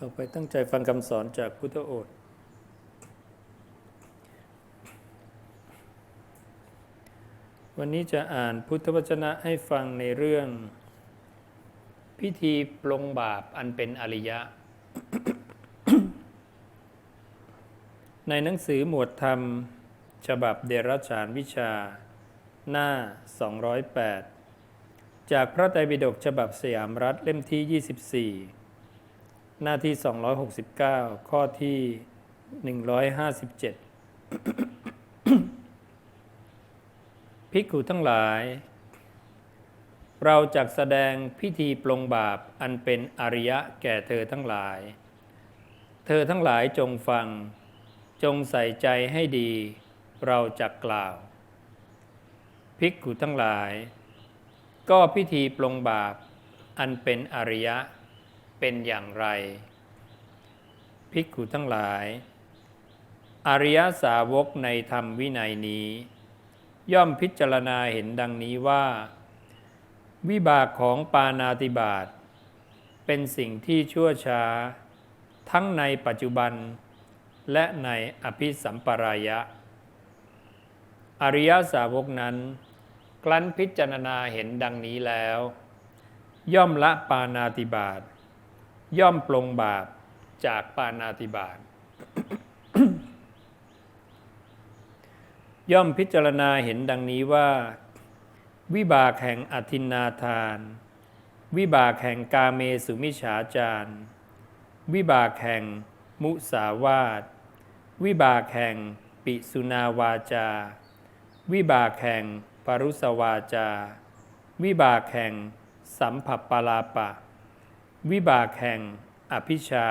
ต่อไปตั้งใจฟังคำสอนจากพุทธโอษฐ์วันนี้จะอ่านพุทธวจนะให้ฟังในเรื่อง พิธีปลงบาปอันเป็นอริยะ ในหนังสือหมวดธรรม ฉบับเดรัจฉานวิชา หน้า 208 จากพระไตรปิฎกฉบับสยามรัฐเล่มที่ 24 หน้าที่ 269 ข้อที่ 157 ภิกขุทั้งหลาย เราจักแสดงพิธีปลงบาปอันเป็นอริยะแก่เธอทั้งหลาย เธอทั้งหลายจงฟัง จงใส่ใจให้ดี เราจักกล่าว ภิกขุทั้งหลาย ก็พิธีปลงบาปอันเป็นอริยะ เป็นอย่างไร ภิกขุทั้งหลาย อริยสาวกในธรรมวินัยนี้ ย่อมพิจารณาเห็นดังนี้ว่า วิบากของปานาติบาตเป็นสิ่งที่ชั่วช้า ทั้งในปัจจุบัน และในอภิสัมปรายะ อริยสาวกนั้นครั้นพิจารณาเห็นดังนี้แล้ว ย่อมละปานาติบาต ย่อมปลงบาปจากปานาติบาตย่อมพิจารณาเห็นดังนี้ว่า วิบากแห่งอธินนาทาน วิบากแห่งกาเมสุมิฉาจารวิบากแห่งมุสาวาทวิบากแห่งปิสุนาวาจา วิบากแห่งปรุสวาจา วิบากแห่งสัมผัปปลาปะ วิบากแห่งอภิชา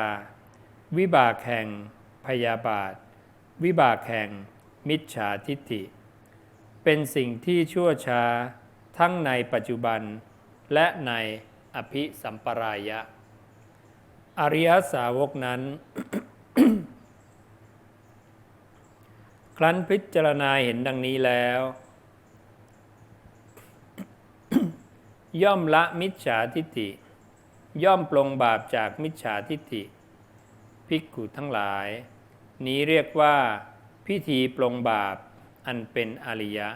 วิบากแห่งพยาบาท วิบากแห่งมิจฉาทิฏฐิ เป็นสิ่งที่ชั่วช้าทั้งในปัจจุบัน และในอภิสัมปรายะ อริยสาวกนั้น ครั้นพิจารณาเห็นดังนี้แล้ว ย่อมละมิจฉาทิฏฐิ ย่อมปลงบาปจากมิจฉาทิฏฐิภิกขุทั้งหลาย นี้เรียกว่า พิธีปลงบาปอันเป็นอริยะ